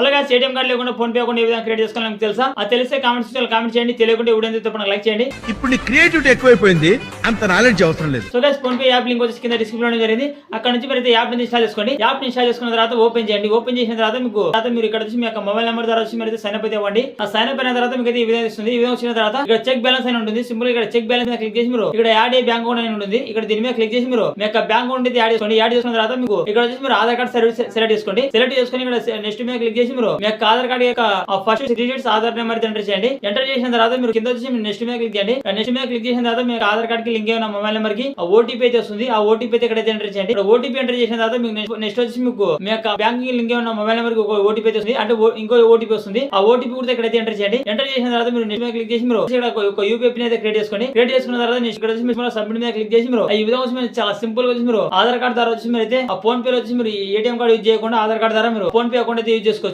అలాగే ATM card లేకుండా phone pay account ఏ విధంగా క్రియేట్ చేసుకోవాలని మీకు తెలుసా? అది తెలిస్తే కామెంట్ సెక్షన్ కామెంట్ చేయండి. తెలియకుండా వీడియో తప్పకుండా లైక్ చేయండి. ఇప్పుడు నీ క్రియేటివిటీ ఎక్కువైపోయింది. అంత నాలెడ్జ్ అవసరం లేదు. So guys PhonePe app link వచ్చి కింద డిస్క్రిప్షన్లో జరిగింది. అక్కడ నుంచి మీరు అయితే యాప్ని ఇన్స్టాల్ చేసుకోండి. యాప్ని ఇన్స్టాల్ చేసుకున్న తర్వాత ఓపెన్ చేయండి. ఓపెన్ చేసిన తర్వాత మీకు తర్వాత మీరు ఇక్కడ వచ్చి మీ యొక్క మొబైల్ నెంబర్ ద్వారా వచ్చి మీరు అయితే సైన్ అప్ అయితే ఇవ్వండి ఆ సైన్ అప్ అయిన తర్వాత మీకు అయితే ఈ విధంగా ఇస్తుంది ఈ విధంగా వచ్చిన తర్వాత ఇక్కడ చెక్ బ్యాలెన్స్ అని ఉంటుంది. సింపుల్ ఇక్కడ చెక్ బ్యాలెన్స్ క్లిక్ చేసి మీరు ఇక్కడ యాడ్ ఏ బ్యాంక్ అకౌంట్ అని ఉంటుంది. ఇక్కడ దీని మీద క్లిక్ చేసి మీరు మీ యొక్క బ్యాంక్ అకౌంట్ అయితే యాడ్ చేసుకోండి. యాడ్ చేసుకున్న తర్వాత మీకు ఇక్కడ వచ్చి మీరు ఆధార్ కార్డ్ సర్వీస్ సెలెక్ట్ చేసుకోండి. సెలెక్ట్ చేసుకుని ఇక్కడ నెక్స్ట్ మీద క్లిక్ చేసి మీరు మీ యొక్క ఆధార్ కార్డ్ యొక్క first digits Aadhaar number enter చేయండి. ఎంటర్ చేసిన తర్వాత మీరు కింద వచ్చి నెక్స్ట్ మీద క్లిక్ చేయండి. నెక్స్ట్ మీద క్లిక్ చేసిన తర్వాత మీ ఆధార్ కార్డ్కి లింక్ అయిన మొబైల్ నెంబర్కి ఓటీపీ అయితే వస్తుంది. ఆ ఓటీపీ అయితే ఎక్కడైతే ఎంటర్ చేయండి. ఓటీపీ ఎంటర్ చేసిన తర్వాత మీకు నెక్స్ట్ వచ్చి మీకు మీ యొక్క బ్యాంక్కి లింక్ అయిన మొబైల్ నెంబర్కి ఒక ఓటీపీ అయితే వస్తుంది. అంటే ఇంకో ఓటీపీ వస్తుంది. ఆ ఓటీపీ కూడా ఎక్కడైతే ఎంటర్ చేయండి. ఎంటర్ చేసిన తర్వాత మీరు నెక్స్ట్ మీద క్లిక్ చేసి మీరు ఇక్కడ ఒక- యూపీఐ పిన్ అయితే క్రియేట్ చేసుకోండి క్రియేట్ చేసుకున్న తర్వాత నెక్స్ట్ ఇక్కడ వచ్చి మీరు సబ్మిట్ మీద క్లిక్ చేసి మీరు ఈ విధంగా వచ్చి మీరు చాలా సింపుల్గా వచ్చి మీరు ఆధార్ కార్డ్ ద్వారా వచ్చి మీరు అయితే ఆ ఫోన్ పే వచ్చి మీరు ఏటీఎం కార్డ్ యూజ్ చేయకుండా ఆధార్ కార్డ్ ద్వారా మీరు ఫోన్ పే అకౌంట్ అయితే యూజ్ చేసుకోవచ్చు.